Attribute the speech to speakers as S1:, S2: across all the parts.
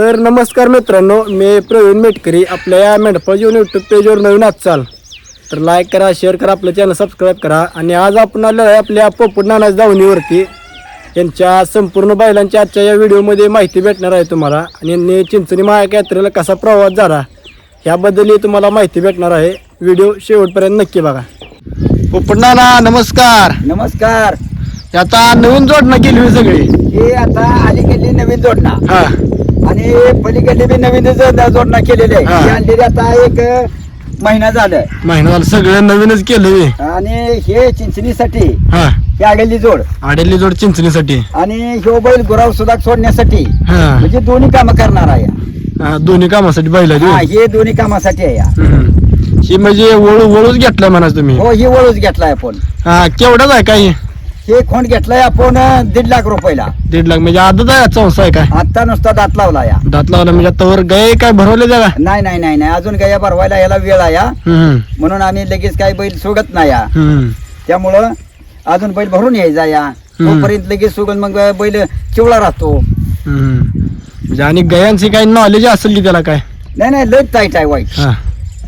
S1: तर नमस्कार मित्रांनो मी प्रवीण मेटकरी आपल्या या मेंढपाळ जीवन यूट्यूब पेजवर नवीन चाल तर लाईक करा शेअर करा आपलं चॅनल सबस्क्राईब करा. आणि आज आपण आलेलो आहे आपल्या पोपट नानाच दावणीवरती. यांच्या संपूर्ण बैलांच्या आजच्या या व्हिडिओमध्ये माहिती भेटणार आहे तुम्हाला. आणि यांनी चिंचणी महाग यात्रेला कसा प्रवास झाला ह्याबद्दलही तुम्हाला माहिती भेटणार आहे. व्हिडिओ शेवटपर्यंत नक्की बघा. पोपट नाना नमस्कार.
S2: नमस्कार.
S1: आता नवीन जोडणं केली सगळी.
S2: हे आता अलीकडली नवीन जोडणा.
S1: हा.
S2: आणि पलीकडली बी नवीन जोडणा केलेली आहे. आणलेली आता एक महिना झालाय.
S1: महिना झाला. सगळं नवीनच केलं
S2: आणि हे चिंचणीसाठी
S1: हा.
S2: आगेली जोड.
S1: आडेली जोड चिंचणीसाठी.
S2: आणि ह्यो बैल गुराव सुद्धा सोडण्यासाठी. म्हणजे दोन्ही कामं करणार आहे.
S1: हा, दोन्ही कामासाठी बैल
S2: हा हे दोन्ही कामासाठी आहे या.
S1: ही म्हणजे वळू वळूच घेतलाय म्हणा तुम्ही.
S2: हो ही वळूच घेतलाय आपण.
S1: हा केवढाच आहे काय
S2: हे खोंड घेतलाय आपण दीड लाख रुपयाला.
S1: दीड लाख म्हणजे आहे चौसा आहे काय?
S2: आता नुसता दात लावला या.
S1: दात लावला म्हणजे आता वर गाय काय भरवले जागा
S2: नाही नाही नाही नाही. अजून गया भरवायला याला वेळ आहे या.
S1: हम्म,
S2: म्हणून आम्ही लगेच काही बैल सोडत नाही या.
S1: हम्म,
S2: त्यामुळं अजून बैल भरून यायचा या. तोपर्यंत लगेच सुगन मग बैल चिवळा राहतो.
S1: हम्म. म्हणजे आणि गायांचे काही नॉलेज असेल की त्याला काय?
S2: नाही नाही लय टाईट आहे वाईट.
S1: हा.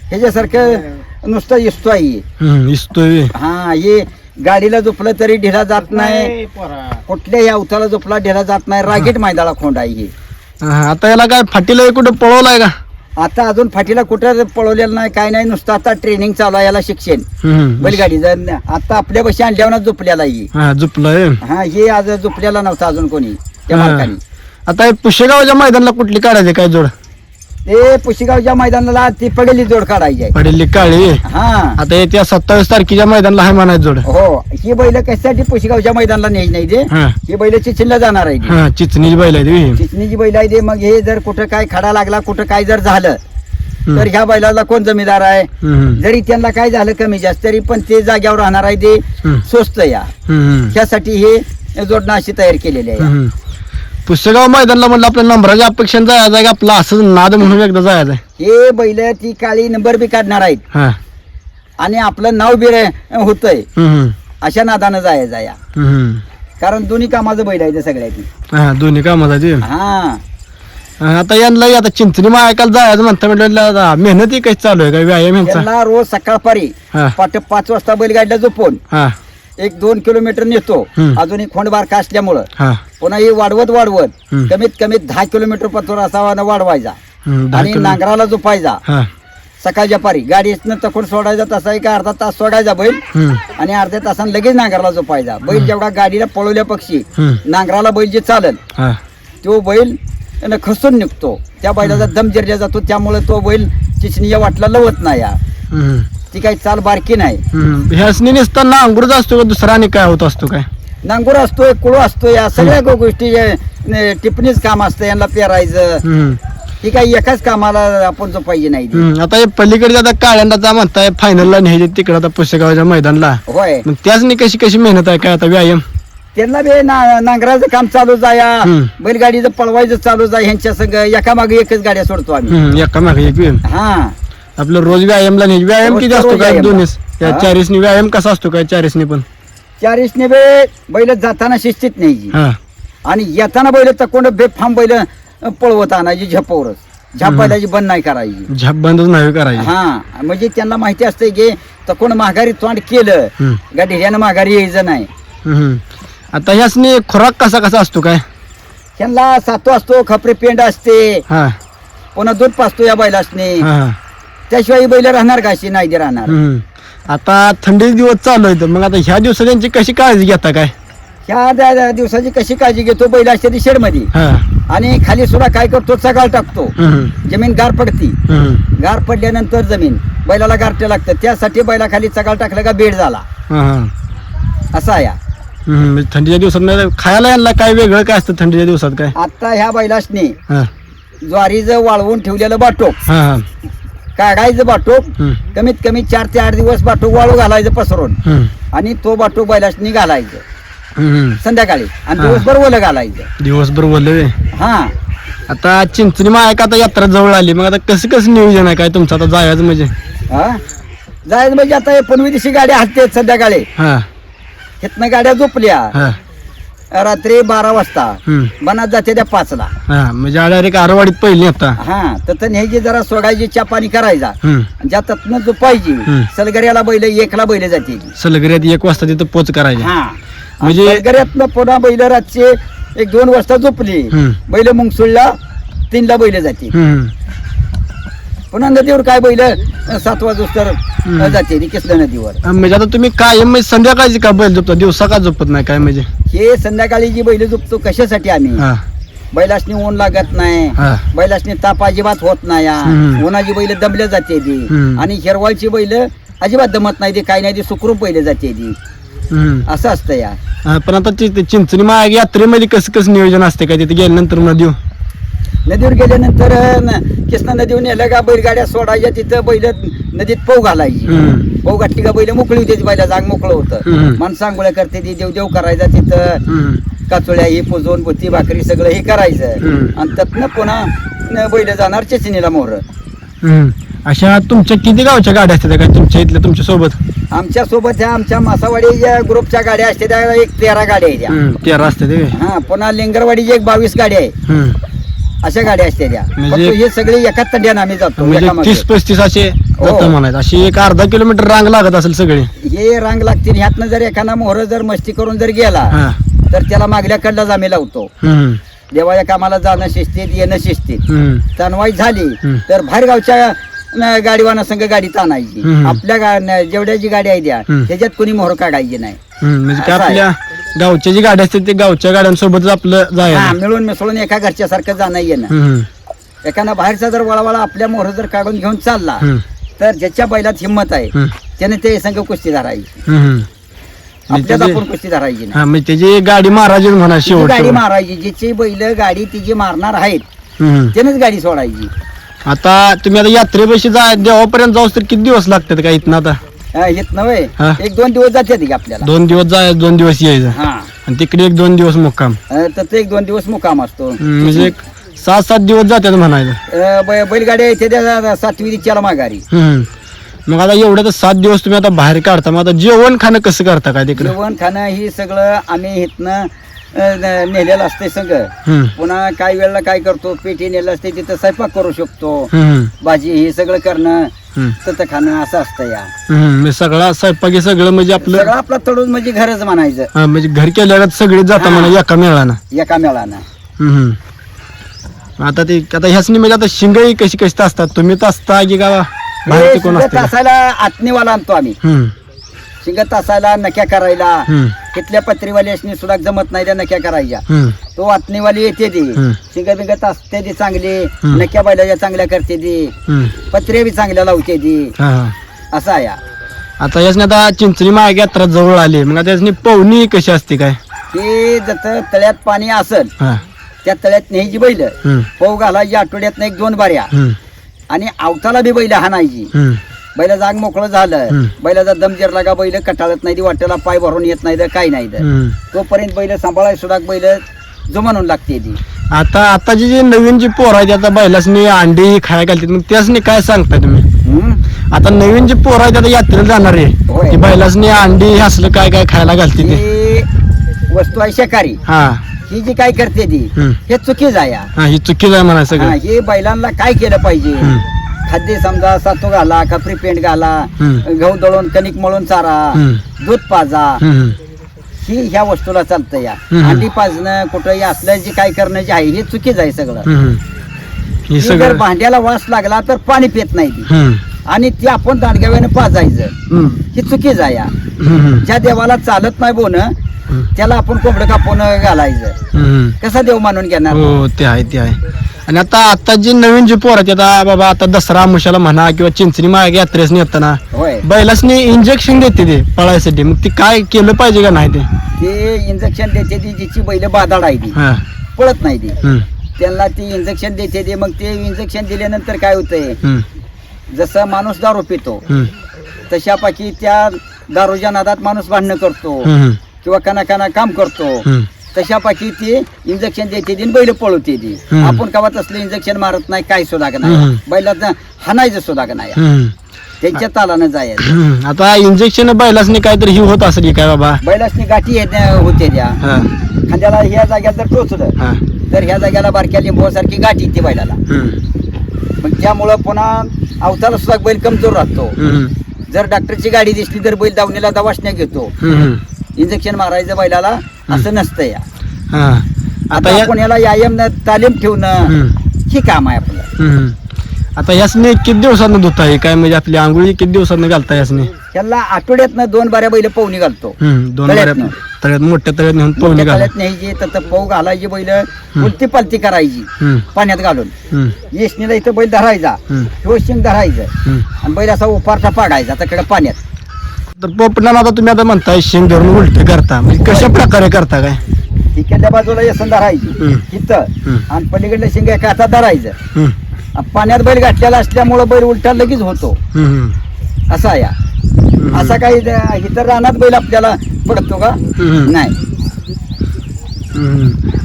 S2: ह्याच्यासारखं नुसतं इस्तो आहे हे.
S1: हम्म, दिसतोय
S2: हा हे गाडीला झोपलं तरी ढिला जात नाही. कुठल्याही अवताला झोपला ढिला जात नाही. रागीट मैदाला खोंड आहे हे.
S1: हा, आता याला काय फाटीला कुठं पळवलाय का?
S2: आता अजून फाटीला कुठं पळवलेलं नाही काय नाही. नुसतं आता ट्रेनिंग चालू आहे याला शिक्षण.
S1: हम्म.
S2: बैलगाडीचं आता आपल्या बशी आणल्यावर झोपल्याला ही.
S1: हा झुपलंय.
S2: हा हे आज झोपलेला नव्हता अजून कोणी. त्या
S1: हा.
S2: मालकाने.
S1: आता हे पुशेगावच्या मैदानाला कुठली काढायची काय जोड?
S2: ते पुशिगावच्या मैदानाला ती पडेली जोड काढायची आहे
S1: पडेली काळी
S2: हा
S1: आता येत्या सत्तावीस तारखेच्या मैदानाला आहे म्हणायचं जोड
S2: हो ही बैल कशासाठी पुशिगावच्या मैदानाला न्यायची नाही ते
S1: हा
S2: ही बैल चिचिनला जाणार आहे ती.
S1: हा चिचणीची बैल आहे ती.
S2: चिचणीची बैल आहे ते मग हे जर कुठं काय खडा लागला कुठं काय जर झालं
S1: हम्म.
S2: तर ह्या बैलाला कोण जमीदार आहे
S1: हम्म.
S2: जरी त्यांना काय झालं कमी जास्त तरी पण ते जाग्यावर राहणार आहे ते
S1: हम्म.
S2: स्वस्त या
S1: हम्म.
S2: ह्यासाठी हे जोडणं अशी तयार केलेली आहे
S1: हम्म. पुस्तगाव मैदानला म्हणलं आपल्या नंबराच्या अपेक्षाने जायचं आहे का? आपला असंच नाद म्हणून एकदा जायचं आहे.
S2: हे बैल ती काळी नंबर बी काढणार आहेत.
S1: हा.
S2: आणि आपलं नाव बी रे- होतंय.
S1: हम्म.
S2: अशा नादानं जायचं या.
S1: हम्म.
S2: कारण दोन्ही कामाचं बैल आहे ते सगळ्याची
S1: हा दोन्ही कामाचा ते.
S2: हा.
S1: हा, आता यांना आता चिंचणी मग ऐकायला जायचं म्हणता म्हटलं आता मेहनती कशी चालू आहे काय व्यायाम यांचा?
S2: त्यांना रोज सकाळपारी
S1: हा.
S2: पाच वाजता बैलगाडीला झोपून
S1: हा.
S2: एक दोन किलोमीटर नेतो
S1: हम्म.
S2: अजून एक खोंड बारका असल्यामुळं
S1: हा
S2: पुन्हा हे वाढवत वाढवत
S1: हम्म.
S2: कमीत कमी दहा किलोमीटर पथोर असावा न वाढवायचा
S1: हम्म, दहा
S2: आणि
S1: किलो-
S2: नांगराला झोपायचा
S1: हा
S2: सकाळच्या पारी गाडीतनं तखून सोडायचा तसा एक अर्धा तास सोडायचा बैल
S1: हम्म.
S2: आणि अर्ध्या तासानं लगेच नांगराला झोपायचा बैल जेवढा गाडीला पळवल्या पक्षी
S1: हम्म.
S2: नांगराला बैल जे चालल
S1: हा
S2: तो बैल खसून निघतो त्या बैलाचा दम जिरल्या जातो त्यामुळे तो बैल चिचणीच्या वाटला लवत नाही या.
S1: हम्म.
S2: ती काही चाल बारकी नाही
S1: हम्म. ह्यासनी नसताना अंगुरच असतो का दुसरा आणि काय होत असतो काय
S2: नांगूर असतोय कुळू असतो या सगळ्या गो- गोष्टी न, टिपणीच काम असतं यांना पेरायचं
S1: हम्म.
S2: ही काही एकाच कामाला आपण जो पाहिजे नाही ती.
S1: हम्म. आता हे पलीकडे आता काळ्यांदा म्हणताय फायनलला न्यायचे तिकडे आता पुस्तगावच्या मैदानला
S2: होय
S1: मग त्याच कशी कशी मेहनत आहे काय आता व्यायाम
S2: त्यांना बी ना- नांगराचं काम चालू जाया
S1: हम्म.
S2: बैलगाडीचं पळवायचं चालू जाय ह्यांच्या संग एका मागे एकच गाड्या सोडतो आम्ही
S1: हम्म. एका मागे एक व्यायाम.
S2: हा
S1: आपलं रोज व्यायामला नाही. व्यायाम किती असतो
S2: रोज
S1: काय
S2: व्यायाम.
S1: दोन्ही त्या
S2: हा?
S1: चारीसनी व्यायाम कसा असतो काय? चारीसनी पण.
S2: चारीसने बे बैल जाताना शिस्तीत न्यायची
S1: हा.
S2: आणि येताना बैल तकोंड बेफाम बैल पळवत आणायची झपावरच. झप
S1: हम्म.
S2: बैलाची बंद नाही करायची.
S1: झप बंदच नाही करायची.
S2: हा. म्हणजे त्यांना माहिती असते की तकोंड माघारी तोंड केलं
S1: हम्म.
S2: गाडीऱ्यानं माघारी यायचं नाही.
S1: हम्म. आता ह्यासनी खुराक कसा कसा असतो काय?
S2: त्यांना सातो असतो खपरे पेंड असते.
S1: हा.
S2: पुन्हा दूध पाचतो या बैलासने.
S1: हा.
S2: त्याशिवाय बैल राहणार का? अशी नाही ते राहणार.
S1: हम्म. आता थंडीचे दिवस चालू आहेत मग आता ह्या दिवसात कशी काळजी घेता काय?
S2: ह्या दिवसाची कशी काळजी घेतो? बैल असते ती शेडमध्ये.
S1: हा.
S2: आणि खाली सुद्धा काय करतो? सकाळ टाकतो.
S1: हम्म.
S2: जमीन गार पडती.
S1: हम्म.
S2: गार पडल्यानंतर जमीन. बैलाला गारटे लागतं त्यासाठी बैला खाली सकाळ टाकलं का बेड झाला. असा या.
S1: हम्म. म्हणजे थंडीच्या दिवसात नाही खायला यांना काय वेगळं काय असतं थंडीच्या दिवसात काय?
S2: आता ह्या बैलासने
S1: हा.
S2: ज्वारीचं वाळवून ठेवलेलं
S1: हा हा.
S2: काढायचं बाटोक
S1: हम्म.
S2: कमीत कमी चार ते आठ दिवस बाटोक वाळू घालायचं पसरून.
S1: हम्म.
S2: आणि तो बाटोक बैलासनी घालायचं.
S1: हम्म.
S2: संध्याकाळी. आणि
S1: हा.
S2: दिवसभर ओलं घालायचं.
S1: दिवसभर बोलले
S2: हा.
S1: आता चिंचणी मायक आता यात्रा जवळ आली. मग आता कसं कसं नियोजन आहे? काय तुमचं आता जायचं म्हणजे?
S2: हा? जायचं म्हणजे आता हे पनवी दिवशी गाड्या हलतेत संध्याकाळी.
S1: हा.
S2: हिथनं गाड्या झोपल्या.
S1: हा.
S2: रात्री बारा वाजता.
S1: हम्म.
S2: बनात जाते त्या पाचला.
S1: हा म्हणजे डायरेक्ट आरवाडीत पहिली आता?
S2: हा तर न्यायची जरा सोडायची चहा पाणी करायचा.
S1: हम्म.
S2: ज्या तत्न जो पाहिजे
S1: हम्म.
S2: सलगऱ्याला बैल एकला बैल जाते
S1: सलगऱ्यात एक वाजता तिथं पोच करायची.
S2: हा.
S1: म्हणजे-
S2: म्हणजे सलगऱ्यातनं पुन्हा बैल रातचे एक दोन वाजता झोपली.
S1: हम्म.
S2: बैल मुंगसुळला तीनला बैल जाते
S1: हम्म.
S2: पुन्हा नदीवर काय बैल सात वाजता. जाते ती किसल्या नदीवर.
S1: म्हणजे आता तुम्ही काय म्हणजे संध्याकाळची का बैल झोपता? दिवसा का झोपत नाही काय म्हणजे?
S2: हे संध्याकाळी जी बैल झोपतो कशासाठी आम्ही? बैलासनी ऊन लागत नाही. बैलासनी ताप अजिबात होत नाही. उन्हाची बैल दमल्या जाते ती. आणि हिरवाळची बैल अजिबात दमत नाही ती. काही नाही ती सुखरूप बैल जाते ती. असं असतं या.
S1: पण आता चिंचणी माग यात्रेमध्ये कसं कसं नियोजन असते काय? तिथे गेल्यानंतर नदी
S2: नदीवर गेल्यानंतर कृष्णा नदीवर नेलं का बैलगाड्या सोडायच्या तिथं बैल नदीत पौ घालायची.
S1: हम्म.
S2: पौ घातली का बैल मोकळी होती बैला जाग मोकळं होतं. माणसं आंघोळ्या करते ती देवदेव करायचा तिथं. काचोळ्या ही पुजवून बुत्ती भाकरी सगळं हे करायचं. आणि त्यातनं पुन्हा बैल जाणार चेचिनीला मोहर
S1: हम्म. अशा तुमच्या किती गावच्या गाड्या असतात काय तुमच्या इथल्या
S2: तुमच्यासोबत? आमच्यासोबत ह्या आमच्या मासावाडी ग्रुपच्या गाड्या असते त्या एक तेरा गाड्या आहेत
S1: तेरा असते ते
S2: हा पुन्हा लिंगरवाडीची एक बावीस गाडी आहे अशा गाड्या असते त्या
S1: म्हणजे-
S2: फक्त हे सगळे एकाच तंड्यानं आम्ही जातो
S1: म्हणजे
S2: एकामागे.
S1: तीस पस्तीस असे
S2: हो.
S1: जातं म्हणायचं अशी एक अर्धा किलोमीटर रांग लागत असेल सगळी
S2: हे रांग लागतील ह्यातनं जर एखादा मोहर जर मस्ती करून जर गेला
S1: हा
S2: तर त्याला मागल्या कडलाच आम्ही लावतो
S1: हम्म
S2: देवाच्या कामाला जाणं शिस्तीत येणं शिस्तीत
S1: हम्म
S2: तणवाई झाली
S1: हम्म.
S2: तर बाहेर गावच्या गाडीवाना संघ गाडी ताणायची
S1: हम्म.
S2: आपल्या गा- न- जेवढ्या जी गाडी आहे द्या
S1: हम्म.
S2: त्याच्यात कोणी मोहर काढायची नाही
S1: हम्म, म्हणजे काय
S2: असं आहे.
S1: आपल्या गावच्या जी गाड्या असतात ते गावच्या गाड्यांसोबत आपलं
S2: हा,
S1: जायला
S2: मिळून मिसळून एका घरच्या सारखं जाणं येणं.
S1: हम्म,
S2: एखादा बाहेरचा जर वळावळा आपल्या मोहर जर काढून घेऊन चालला
S1: हम्म,
S2: तर ज्याच्या बैलात हिंमत आहे
S1: हम्म,
S2: त्याने ते संघ कुस्ती धरायची
S1: हम्म. म्हणजे
S2: आपण कुस्ती धरायची नाही
S1: हा म्हणजे त्याची गाडी महाराज म्हणा
S2: तिची
S1: शेवट
S2: गाडी. मारायची जिची बैल गाडी तिची मारणार आहेत
S1: हम्म.
S2: त्यानेच गाडी सोडायची.
S1: आता तुम्ही आता यात्रेपाशी जा देवापर्यंत जाऊस तर किती दिवस लागतात का इथनं आता?
S2: हा, येत नव्हे
S1: हा.
S2: एक दोन दिवस जाते की आपल्याला.
S1: दोन दिवस जाय दोन दिवस यायचं.
S2: हा.
S1: आणि तिकडे एक दोन दिवस मुक्काम.
S2: अ, तर ते एक दोन दिवस मुकाम असतो.
S1: हम्म, म्हणजे एक सात सात दिवस जातात म्हणायचं.
S2: अ, बै- बैलगाड्या येते त्या सातवी दिच्याला माघारी.
S1: हम्म. मग आता एवढं तर सात दिवस तुम्ही आता बाहेर काढता मग आता जेवण खाणं कसं करता काय तिकडे?
S2: जेवण खाणं ही सगळं आम्ही इथनं अ, न- नेलेलं असते सगळं.
S1: हम्म,
S2: पुन्हा काही वेळेला काय करतो पेटी नेलं असते तिथं स्वयंपाक करू शकतो.
S1: हम्म,
S2: भाजी हे सगळं करणं.
S1: हम्म,
S2: तसं खाणं असं असतं या.
S1: हम्म. म्हणजे सगळा स्वयंपाक सगळं म्हणजे आपलं
S2: सगळं आपला तळून म्हणजे घरच म्हणायचं.
S1: हा, म्हणजे घर केल्यावर सगळे जाता
S2: हा.
S1: म्हणा एका मेळानं.
S2: एका मेळानं.
S1: हम्म. आता ते आता ह्याच म्हणजे आता शिंगई कशी कशी असतात तुम्ही तर असता की का बाहेरचे कोण असते
S2: आत्मीवाला आणतो आम्ही.
S1: हम्म,
S2: शिंग तासायला नक्या करायला. तिथल्या पत्रीवाल्यासनी सुद्धा जमत नाही त्या नक्या करायच्या तो आत्मीवाली येते ती. शिंग बिंग तासते ती चांगली. नक्या बैलाच्या चांगल्या करते ती. पत्रे बी चांगल्या लावते ती. असं हा.
S1: आता यासने आता चिंचणी मागे यात्रा जवळ आली. मग आता यासनी पवनी कशी असते काय?
S2: हे जसं तळ्यात पाणी असल त्या तळ्यात न्यायची बैल. पोव घालायची आठवड्यात एक दोन बाऱ्या. आणि अवताला बी बैल हाणायची.
S1: हम्म,
S2: बैला जाग मोकळं झालं. बैलाचा दम जिरला का बैल कटाळत नाही ती वाटेला पाय भरून येत नाही तर काही नाही. तोपर्यंत बैल सांभाळाय सुद्धा बैल जुमानून लागते ती
S1: आता आताची जी नवीन जी पोर आहेत आता बैलासनी अंडी खायला घालतात मग त्यासनी काय सांगताय तुम्ही? आता नवीन जी पोर आहेत आता यात्रेला जाणार आहे बैलासनी अंडी असलं काय काय खायला घालते ते
S2: वस्तू आहे शाकाहारी
S1: हा
S2: ही जी काय करते ती. हे चुकीच आहे हा.
S1: चुकीच आहे म्हणा सगळं
S2: हे बैलांना काय केलं पाहिजे. खाद्य समजा सातू घाला कपरी पेंट घाला
S1: हम्म.
S2: गहू दळून कणिक मळून चारा
S1: हम्म.
S2: दूध पाजा
S1: हम्म,
S2: ही ह्या वस्तूला चालतं या.
S1: हम्म.
S2: अंडी पाजणं कुठं या असलं जे काय करणं जे आहे हे चुकीच आहे सगळं.
S1: हम्म. हे
S2: जर
S1: सगळं
S2: भांड्याला वास लागला तर पाणी पित नाही ती.
S1: हम्म,
S2: आणि ती आपण दांडगाव्यानं पाजायचं.
S1: हम्म,
S2: ही चुकीच आहे या.
S1: हम्म,
S2: ज्या देवाला चालत नाही बोन
S1: हम्म,
S2: त्याला आपण कोंबडं कापून घालायचं.
S1: हम्म.
S2: कसा देव मानून घेणार?
S1: हो ते आहे ते आहे. आणि आता आता जी नवीन जी पोर आहेत आता बाबा आता दसरा आमुशाला म्हणा किंवा चिंचणी मागे यात्रेस येताना
S2: होय.
S1: बैलासनी इंजेक्शन देते ते पळायसाठी. मग ती काय केलं पाहिजे का नाही ते?
S2: ते इंजेक्शन देते ती जिची बैल बादाड आहे ती.
S1: हा.
S2: पळत नाही ती.
S1: हम्म,
S2: त्यांना ती इंजेक्शन देते ते. मग ते इंजेक्शन दिल्यानंतर काय होतंय?
S1: हम्म,
S2: जसं माणूस दारू पितो
S1: हम्म,
S2: तशापाकी त्या दारूच्या नादात माणूस भांडणं करतो
S1: हम्म,
S2: किंवा कना काम करतो.
S1: हम्म,
S2: तशापाकी ती इंजेक्शन देते आणि बैल पळवते ती. आपण कवात असले इंजेक्शन मारत नाही काय सुद्धा. नाही बैलात हाणायचं सुद्धा नाही त्यांच्या तालानं जायचं.
S1: आता इंजेक्शन बैलासनी काहीतरी ही होत असेल काय बाबा
S2: बैलासनी गाठी होते त्या
S1: हा
S2: खांद्याला ह्या जाग्याला जर टोचलं तर ह्या जाग्याला बारक्या लिंबूसारखी गाठी येते बैलाला. मग त्यामुळं पुन्हा अवताला सुद्धा बैल कमजोर राहतो. जर डॉक्टरची गाडी दिसली तर बैल दावणीला दवासण्या घेतो. इंजेक्शन मारायचं बैलाला असं नसतं या
S1: हा
S2: आता
S1: या
S2: आपण याला व्यायाम तालीम ठेवणं
S1: हम्म.
S2: ही काम आहे आपलं
S1: हम्म. आता यासने किती दिवसानं धुता आहे काय म्हणजे आपली आंघोळी किती दिवसानं घालता यासने
S2: त्याला आठवड्यातनं दोन बाऱ्या बैल पाहुणी घालतो
S1: हम्म. दोन तळ्यात मोठ्या तळ्यात नेऊन पोहणी
S2: मोठ्या
S1: घाला
S2: तळ्यात न्यायची तर पाऊ घालायची बैल उलटी पालती करायची
S1: हम्म.
S2: पाण्यात घालून
S1: हम्म.
S2: येसनीला इथं बैल धरायचा
S1: हम्म.
S2: शिंग धरायचं
S1: हम्म.
S2: आणि बैल असा उपारचा पाडायचा तिकडे पाण्यात
S1: तर पोपटाला आता तुम्ही आता म्हणताय शेंग धरून उलटे करता. म्हणजे कशा प्रकारे करता काय?
S2: इकडल्या बाजूला येसन धरायची. इथं. आणि पलीकडलं शिंग एका हातात धरायचं. पाण्यात बैल घातलेला असल्यामुळं बैल उलटा लगेच होतो. असा या. असा काही इतर रानात बैल आपल्याला पडतो का. नाही.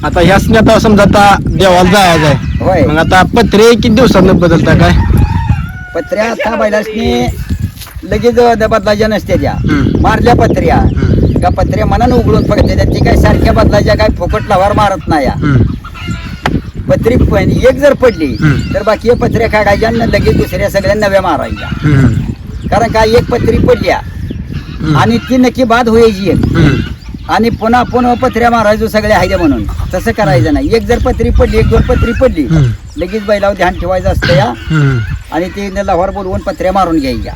S1: आता ह्यासने आता समजा आता देवाला जायचं
S2: होय.
S1: आहे मग आता पत्रे किती दिवसानं बदलता काय?
S2: पत्र्या आता बैलासनी लगेच द- बदलायच्या नसते त्या. मारल्या पत्र्या. का पत्र्या मनानं उघडून पडते त्या ती काय सारख्या बदलायच्या काय फुकट लावार मारत नाही या. पत्री प- एक जर पडली. तर बाकी पत्र्या काढायच्या आणि लगेच दुसऱ्या सगळ्या नव्या मारायच्या. कारण काय एक पत्री पडल्या. आणि ती नक्की बाद व्हायची एक. आणि पुन्हा पुन्हा पत्र्या मारायचो सगळ्या हायच्या म्हणून तसं करायचं नाही एक जर पत्री पडली एक दोन पत्री पडली. लगेच बैलावर ध्यान ठेवायचं असतं या. आणि ते लवार बोलवून पत्र्या मारून घ्यायच्या.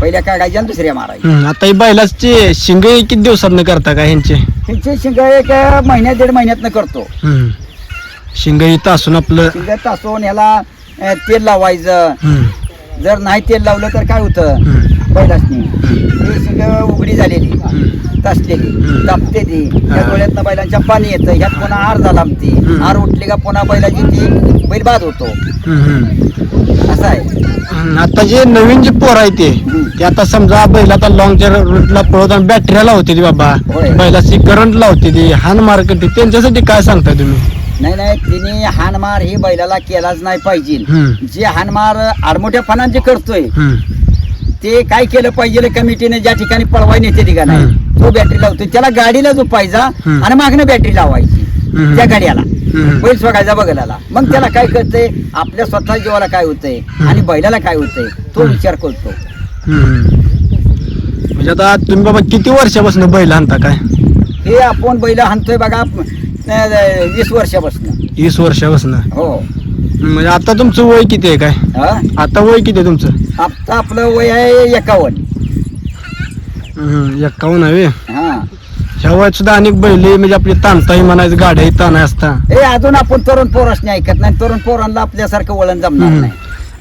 S2: पहिल्या काढायच्या आणि दुसऱ्या मारायच्या
S1: हम्म. आता ही बैलाची शिंगे किती दिवसानं करता का ह्यांचे
S2: त्यांचे शिंग एक महिन्यात दीड महिन्यातनं करतो
S1: हम्म. शिंग इथं असून आपलं
S2: शिंग तासून ह्याला अं, तेल लावायचं
S1: हम्म.
S2: जर नाही तेल लावलं तर काय होतं
S1: हम्म.
S2: बैलासनी ते शिंग उघडी झालेली
S1: हम्म.
S2: तासलेली. तापते ती त्या. डोळ्यातनं बैलांच्या पाणी येतं ह्यात पुन्हा आर झाला आमची
S1: हम्म.
S2: आर उठली का पुन्हा बैलाची ती बैल बाद होतो
S1: हम्म.
S2: असं आहे.
S1: आता जे नवीन जे पोर आहे ते आता समजा बैल आता लॉंगच्या रूटला पळवत आणि बॅटऱ्या लावते ती बाबा
S2: होय.
S1: बैलाची करंट लावते ती हान मार करते त्यांच्यासाठी काय सांगता तुम्ही
S2: नाही नाही तिने हानमार ही बैलाला केलाच नाही पाहिजे. जे हानमार आडमोठ्या फणांचे करतोय
S1: हम्म.
S2: ते काय केलं पाहिजे कमिटीने ज्या ठिकाणी पळवाय नेते ठिकाणी. तो बॅटरी लावतो त्याला गाडीला झोपायचा
S1: हम्म.
S2: आणि मागणं बॅटरी लावायची
S1: हम्म.
S2: त्या गाड्याला. बैल स्वगायचा बघायला मग त्याला काय कळतंय? आपल्या स्वतः जीवाला काय होतंय? आणि बैलाला काय होतंय? तो. विचार करतो.
S1: म्हणजे आता तुम्ही बाबा किती वर्षापासून बैल आणता काय?
S2: हे आपण बैल हाणतोय बघा अं, वीस वर्षापासून.
S1: वीस वर्षापासून?
S2: हो.
S1: म्हणजे आता तुमचं वय किती आहे काय?
S2: हा?
S1: आता वय किती आहे तुमचं?
S2: आता आपलं वय आहे एकावन्न
S1: आहे व्हय.
S2: हा.
S1: ह्या वयात सुद्धा अनेक बैल म्हणजे आपली ताणताही म्हणायचं गाड्याही ताणा असता
S2: हे अजून आपण तरुण पोरासने ऐकत नाही तरुण पोरांना आपल्यासारखं वळण जमणार. नाही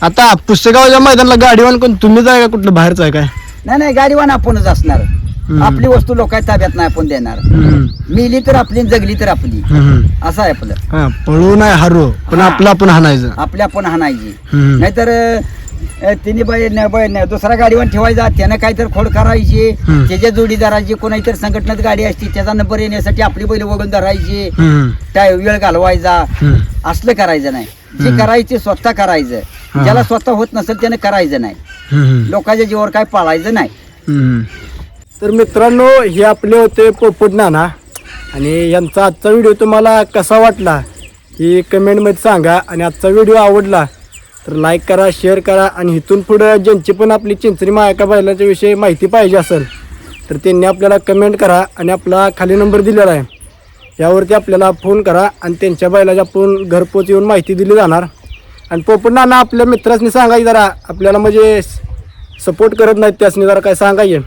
S1: आता पुस्तगावच्या मैदानाला गाडीवान कोण तुम्हीच आहे का कुठलं बाहेरचं आहे काय
S2: नाही नाही गाडीवान आपणच असणार. आपली वस्तू लोकांच्या ताब्यात नाही आपण देणार. मिली तर आपली जगली तर आपली. असं आहे आपलं
S1: हा पळू नाही हारू पण. आपलं आपण हाणायचं
S2: आपल्या आपण हाणायची. नाहीतर तिने बाई न- बाई न- दुसरा गाडीवर ठेवायचा त्यानं काहीतरी खोड करायची. त्याच्या जोडीदाराची कोणाही संघटनेत गाडी असते त्याचा नंबर येण्यासाठी आपली बैल वगळून धरायची. काय वेळ घालवायचा. असलं करायचं नाही जे. करायचे स्वतः करायचं
S1: हा.
S2: ज्याला स्वतः होत नसेल त्याने करायचं नाही. लोकांच्या जीवावर काय पाळायचं नाही.
S1: तर मित्रांनो हे आपले होते पोपट नाना आणि यांचा आजचा व्हिडिओ तुम्हाला कसा वाटला हे कमेंटमध्ये सांगा आणि आजचा व्हिडिओ आवडला तर लाईक करा शेअर करा आणि इथून पुढं ज्यांची पण आपली चिंचणी मायका बैलाच्या विषयी माहिती पाहिजे असेल तर त्यांनी आपल्याला कमेंट करा आणि आपला खाली नंबर दिलेला आहे. यावरती आपल्याला फोन करा आणि त्यांच्या बैलाच्या आपण घरपोच येऊन माहिती दिली जाणार. आणि पोपट नाना आपल्या मित्रांनी सांगायचं जरा आपल्याला म्हणजे सपोर्ट करत नाहीत त्यासनी जरा काय सांगायचे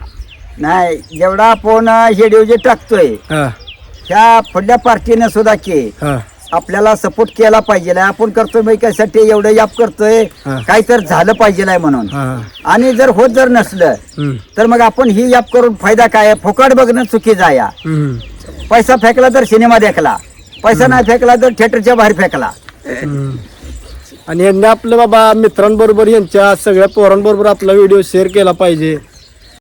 S2: नाही जेवढा आपण हे जे टाकतोय
S1: हां.
S2: ह्या फड्या पार्टीनं सुद्धा के
S1: हां.
S2: आपल्याला सपोर्ट केला पाहिजे आपण करतोय बाई कशासाठी एवढं याप करतोय. काही तर झालं पाहिजे म्हणून. आणि जर होत जर नसलं तर मग आपण ही याप करून फायदा काय? फुकट बघणं चुकी जाया. पैसा फेकला तर सिनेमा देखला. पैसा नाही फेकला तर थिएटरच्या बाहेर फेकला.
S1: आणि यांनी आपलं बाबा मित्रांबरोबर यांच्या सगळ्या पोरांबरोबर आपला व्हिडिओ शेअर केला पाहिजे.